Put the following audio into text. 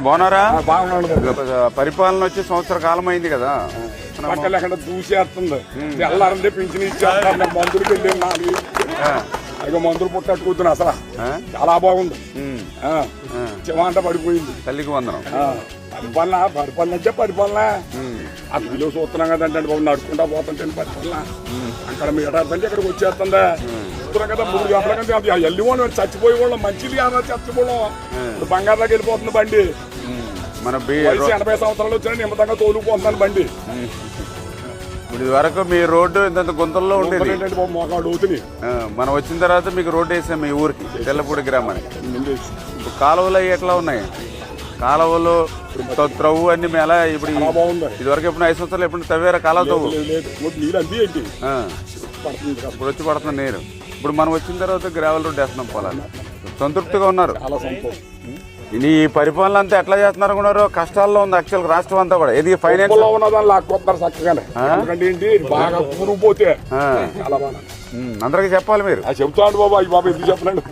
బాగున్నారా? పరిపాలన వచ్చి సంవత్సర కాలం అయింది కదా పక్కన లేకుండా దూసేస్తుంది. తెల్లారంటే పింఛన్ ఇచ్చేస్తారు. నాకు మందులకి వెళ్ళి నాలుగు ఆ, ఇక మందులు పుట్టట్టుకుతున్నా అసలు. చాలా బాగుంది. చెమంట పడిపోయింది. తల్లికి వందనం. ఆ, పరిపాలన పరిపాలన అంటే పరిపాలన. ఆ వీడియో చూస్తున్నాం కదంటే బాబు నడుచుకుంటా పోతుంటే పరిపాలన. అక్కడ మీటర్ అంటే ఇక్కడికి వచ్చేస్తుందా. చూస్తున్నాం కదా మూడు గంటల కంటే అది వెళ్ళి వాళ్ళు చచ్చిపోయే వాళ్ళం మంచిది కాదా చచ్చిపోవడం. ఇప్పుడు బంగారులోకి వెళ్ళిపోతుంది బండి. మన బి వయసు ఎనభై సంవత్సరాలు వచ్చినా నిమ్మతంగా తోలుకుపోతున్నాను బండి. ఇప్పుడు వరకు మీ రోడ్డు ఇంత గుంతల్లో ఉండేది. మనం వచ్చిన తర్వాత మీకు రోడ్డు వేసాం మీ ఊరికి తెల్లపూడి గ్రామానికి. ఇప్పుడు కాలువలు అవి ఎట్లా ఉన్నాయి? కాలువలు త్రవ్వు అన్ని మేళ ఇప్పుడు ఇదివరకు ఎప్పుడు ఐదు సంవత్సరాలు ఎప్పుడు తవ్వారా కాలువ తవ్వు? ఇప్పుడు వచ్చి పడుతుంది నీరు. ఇప్పుడు మనం వచ్చిన తర్వాత గ్రావెల్ రోడ్డు వేస్తున్నాం పొలాలు సంతృప్తిగా ఉన్నారు. ఈ పరిపాలన అంతా ఎట్లా చేస్తున్నారు అనుకున్నారు? కష్టాల్లో ఉంది యాక్చువల్ రాష్ట్రం అంతా కూడా. ఇది ఫైనాన్స్ పొలంలో ఉన్నదాన్ని లాక్కొస్తారు చక్కగానే. ఎందుకంటే ఏంటి? బాగా కూరుకుపోతే. చాలా బాగా. అందరికీ చెప్పాలి మీరు. ఆ చెప్తాడు బాబా ఈ బాబా ఎందుకు చెప్పలేండి?